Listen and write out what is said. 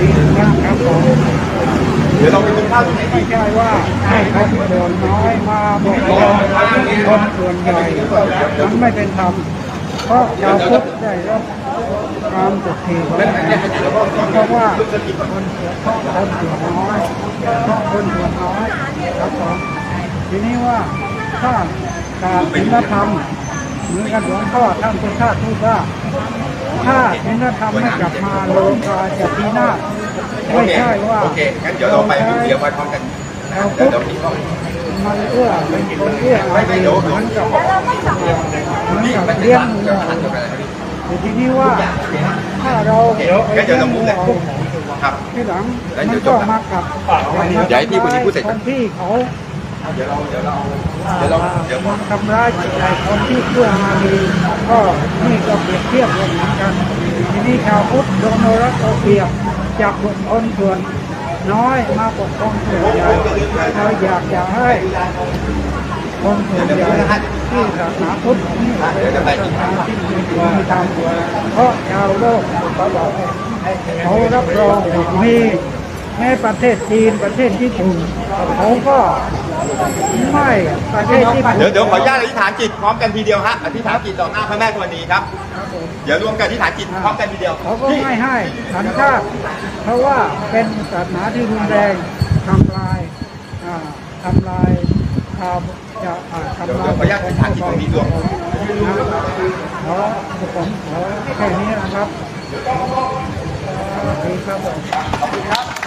ดีนะครับผมเดี๋ยวเราไปกินข้าวที่ไหนไม่ใช่ว่าให้คนส่วนน้อยมาบอกว่าคนส่วนใหญ่มันไม่เป็นธรรมเพราะชาวพุทธได้รับความสุขทีของเพราะว่าคนส่วนคนส่วนน้อยเพราะคนส่วนน้อยครับผมทีนี้ว่าถ้าการศีลธรรมเหมือนกันหลวงพ่อท่านพุทธาพูดว่า ถ้าศีลธรรมไม่กลับมาโลกาจะพินาศไม่ใช่ว่าโอเคงั้นเดี๋ยวเราไปเดี๋ยวไปพร้อมกันนะเดี๋ยวเดี๋ยวพี่ก็มันเอื้อเป็นคนเอื้ออาไม่ทไม่รเดี๋ยวเหเดี๋ยวมือนกับนี่เหมืมัอนนกับเป็นเลี้ยงร้านงูเดี๋ยวร้านเดียวกันเลยแต่ทีนี้ว่าถ้าเราเดี๋ยวงั้นเดี๋ยวเรามุมเลยครับที่หลังแล้วมัเดี๋นยวจก็บนะมากับเดี๋ยวให้พี่คนนี้พูดเสร็จคนที่เขา เดี๋ยวเราเดี๋ยวเราเดี๋ยวเราเดี๋ยวทำร้ายจิตใจคนที่เพื่อมาดีก็นี่ก็เปรียบเทียบเหมือนกัน ทีนี้ชาวพุทธโดนรัตเอาเปรียบจากบุคคลส่วนน้อยมาปกครองส่วนใหญ่เราอยากจะให้คนส่วนใหญ่ที่ศาสนาพุทธนี่เป็นศาสนาที่มีคุณธรรมเพราะชาวโลกเขาบอกเขารับรองมีแม้ประเทศจีนประเทศญี่ปุ่นเขาก็ ไม่ประเทศญี่ปุ่นเดี๋ยวเดี๋ยวขออนุญาตอธิษฐานจิตพร้อมกันทีเดียวฮะอธิษฐานจิตต่อหน้าพระแม่ธรณีครับ เดี๋ยวรวมกันอธิษฐานจิตพร้อมกันทีเดียวเขาก็พี่ไม่ให้สัญชาติเพราะว่าเป็นศาสนาที่รุนแรงทำลายอ่าทำลายชาวจะอ่าเดี๋ยวทำลาเดี๋ยวยขออนุญาตอธิษฐานจิตตรงนี้รวมขอผมขอแค่นี้นะครับสวัสดีครับผมขอบคุณครับ